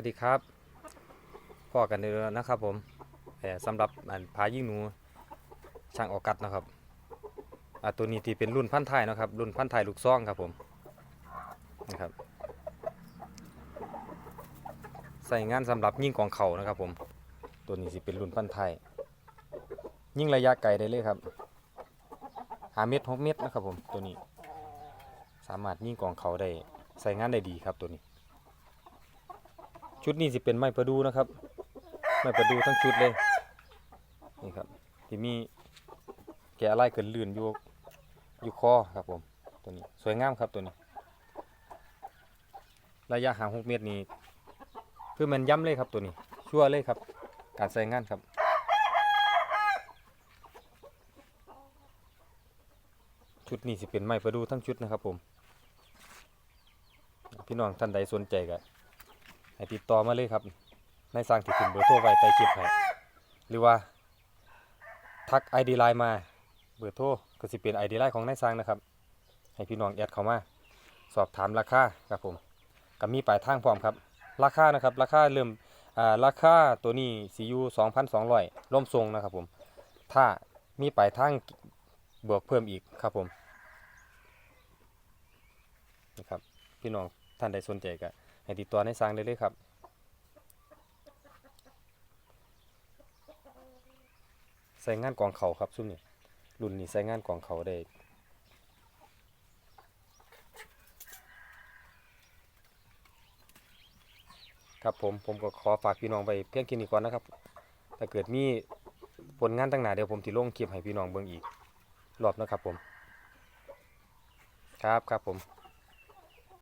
วัสดีครับพ่อกันเดือนนะครับผมเอ่สำหรับอันพายิ่งหนูช่างออกัสนะครับอตัวนี้ที่เป็นรุ่นพันท้ายนะครับ รุ่นพันท้ายลูกซ่องครับผมนะครับใส่งานสำหรับยิ่งกองเขานะครับผมตัวนี้สิเป็นรุ่นพันท้ายยิ่งระยะไกลได้เลยครับหาเม็ดหกเม็ดนะครับผมตัวนี้ สามารถยิ่งกองเขาได้ใส่งานได้ดีครับตัวนี้ ชุดนี้สิเป็นไม้ประดูนะครับ ไม้ประดูทั้งชุดเลยนี่ครับที่มีแกะลายเกินลื่นอยู่อยู่คอครับผมตัวนี้สวยงามครับตัวนี้ ระยะห่างหกเมตรนี้เพื่อมันย้ำเลยครับตัวนี้ ชั่วเลยครับ การใส่งานครับชุดนี้สิเป็นไม้ประดูทั้งชุดนะครับผม พี่น้องท่านใดสนใจก็ ให้ติดต่อมาเลยครับ ในายสร้างที่ขึ้นเบอร์โทรไว้ใต้คลิปให้หรือว่า ทัก ID ไลน์มา เบอร์โทรก็สิเป็น ID ไลน์ของนายสร้างนะครับ ให้พี่น้องแอดเข้ามา สอบถามราคาครับผมก็มีปลายทางพร้อมครับ ราคานะครับ ราคาเริ่มอ่าราคาตัวนี้สียู2,200ร่มทรงนะครับผม ถ้ามีปลายทางบวกเพิ่มอีกครับผมนะครับพี่น้องท่านใดสนใจก็ ให้ติดต่อในสร้างได้เลยครับใส่งานกองเขาครับซุ่มนี่รุ่นนี้ใส่งานกองเขาได้ครับผมผมก็ขอฝากพี่น้องไปเพียงแค่นี้ก่อนนะครับถ้าเกิดมีผลงานต่างหนาเดี๋ยวผมติลงคลิปให้พี่น้องเบิ่งอีกรอบนะครับผม ครับครับผม